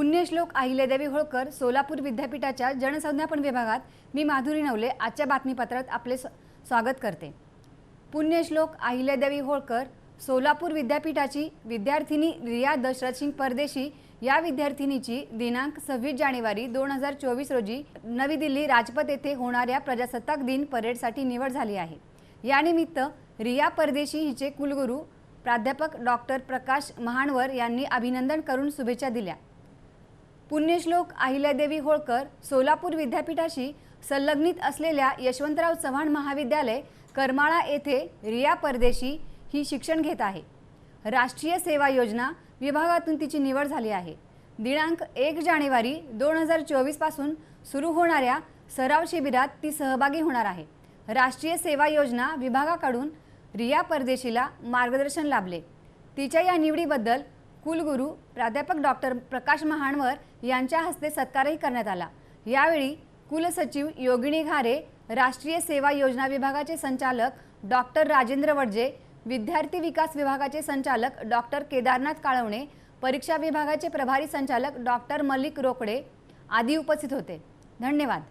पुण्यश्लोक अहिल्यादेवी होळकर सोलापूर विद्यापीठाच्या जनसंज्ञापन विभागात मी माधुरी नवले आजच्या बातमीपत्रात आपले स्व- स्वागत करते. पुण्यश्लोक अहिल्यादेवी होळकर सोलापूर विद्यापीठाची विद्यार्थिनी रिया दशरथ सिंग परदेशी या विद्यार्थिनीची दिनांक सव्वीस जानेवारी दोन हजार चोवीस रोजी नवी दिल्ली राजपथ येथे होणाऱ्या प्रजासत्ताक दिन परेडसाठी निवड झाली आहे. यानिमित्त रिया परदेशी हिचे कुलगुरू प्राध्यापक डॉक्टर प्रकाश महाणवर यांनी अभिनंदन करून शुभेच्छा दिल्या. पुण्यश्लोक अहिल्यादेवी होळकर सोलापूर विद्यापीठाशी संलग्नित असलेल्या यशवंतराव चव्हाण महाविद्यालय करमाळा येथे रिया परदेशी ही शिक्षण घेत आहे. राष्ट्रीय सेवा योजना विभागातून तिची निवड झाली आहे. दिनांक एक जानेवारी दोन हजार चोवीसपासून सुरू होणाऱ्या सराव शिबिरात ती सहभागी होणार आहे. राष्ट्रीय सेवा योजना विभागाकडून रिया परदेशीला मार्गदर्शन लाभले. तिच्या या निवडीबद्दल कुलगुरू प्राध्यापक डॉक्टर प्रकाश महाणवर यांच्या हस्ते सत्कारही करण्यात आला. यावेळी कुलसचिव योगिनी घारे राष्ट्रीय सेवा योजना विभागाचे संचालक डॉक्टर राजेंद्र वडजे विद्यार्थी विकास विभागाचे संचालक डॉक्टर केदारनाथ काळवणे परीक्षा विभागाचे प्रभारी संचालक डॉक्टर मलिक रोकडे आदी उपस्थित होते. धन्यवाद.